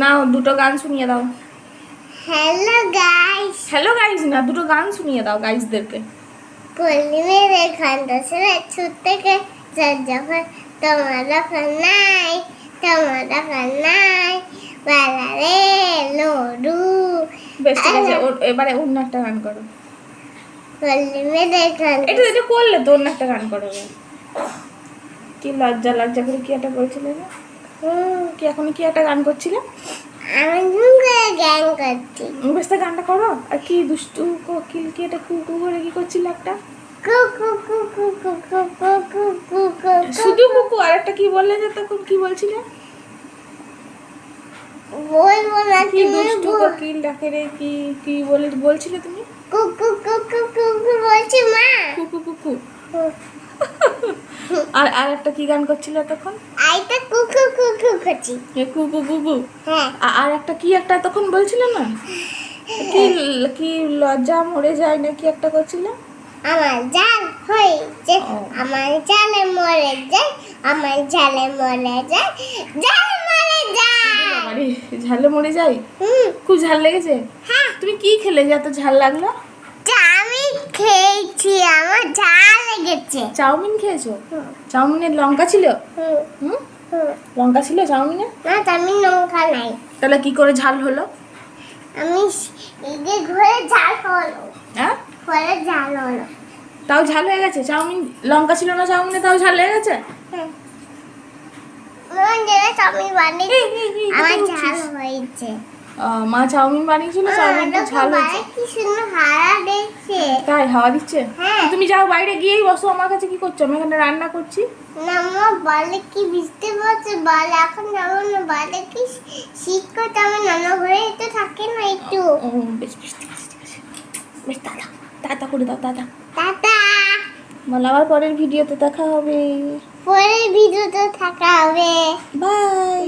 না দুটো গান শুনিয়ে দাও। হ্যালো গাইস হ্যালো গাইস না দুটো গান শুনিয়ে দাও গাইজদেরকে। কলিমের এখানটা ছেড়ে ছুট থেকে যার যখন তোমার যখন নাই তোমার যখন নাই বেলা রে লড়ু। বেশ ঠিক আছে এবারে অন্য একটা গান করো। কলিমের এখানটা এটা এটা করলে তো অন্য একটা গান করো। কি লজ্জা লজ্জা করে কি একটা বলছিলে? না কি এখন কি একটা গান করছিলে গান করছি গানটা করো আর কি দুষ্টু কোকিল কি এটা কু কু করে কি করছিল একটা শুধু কুকু আর একটা কি বললে যে তখন কি বলছিলে বলব না দুষ্টু কোকিল ডাকে রে কি কি বলে বলছিলে তুমি কুকু কুকু কুকু বলছি মা কুকু কুকু আর আর একটা কি গান করছিলে তখন আইটা কু কু কু কু। করছি এ কুকু কুকু হ্যাঁ আর একটা কি একটা তখন বলছিলে না? কি কি লজ্জা মরে যায় না কি একটা করছিলে? আমার জাল হয়েছে। আমার জালে মরে যায় আমার জালে মরে যায় জালে মরে যায়। ঝালে মরে যাই হুম। খুব ঝাল লেগেছে? হ্যাঁ। তুমি কি খেলে? যে এত ঝাল লাগল? আমি খেয়েছি আমার ঝাল লেগেছে চাউমিন খেয়েছো? হুম। চাউমিনের লঙ্কা ছিল? হুম। লঙ্কা ছিল চাউমিনে? না আমি লঙ্কা নাই। তাহলে কি করে ঝাল হলো? আমি যে ঘরে ঝাল হলো। হ্যাঁ? ঘরে ঝাল হলো। তাও ঝাল হয়ে গেছে? চাউমিন লঙ্কা ছিল না চাউমিনে তাও ঝাল হয়ে গেছে? চাউমিন বানিয়ে আমার ঝাল হয়েছে। মা চাউমিন বানিয়েছিল চাউমিনটা দেখো ঝাল হয়েছে। তাই হাওয়া দিচ্ছে? হ্যাঁ। তুমি যাও বাইরে গিয়েই বসো আমার কাছে কি করছ? আমি এখানে রান্না করছি। নামা বলে কি বুঝতে পারছে? বলে এখন যাব না বলে কি শীত করতে আমার নানা ঘরে একটু থাকে না একটু। বেশ বেশ বেশ দাদা দাদা করে দাও দাদা। টাটা বল আবার পরের ভিডিওতে দেখা হবে। পরের ভিডিওতে থাকা হবে। বাই।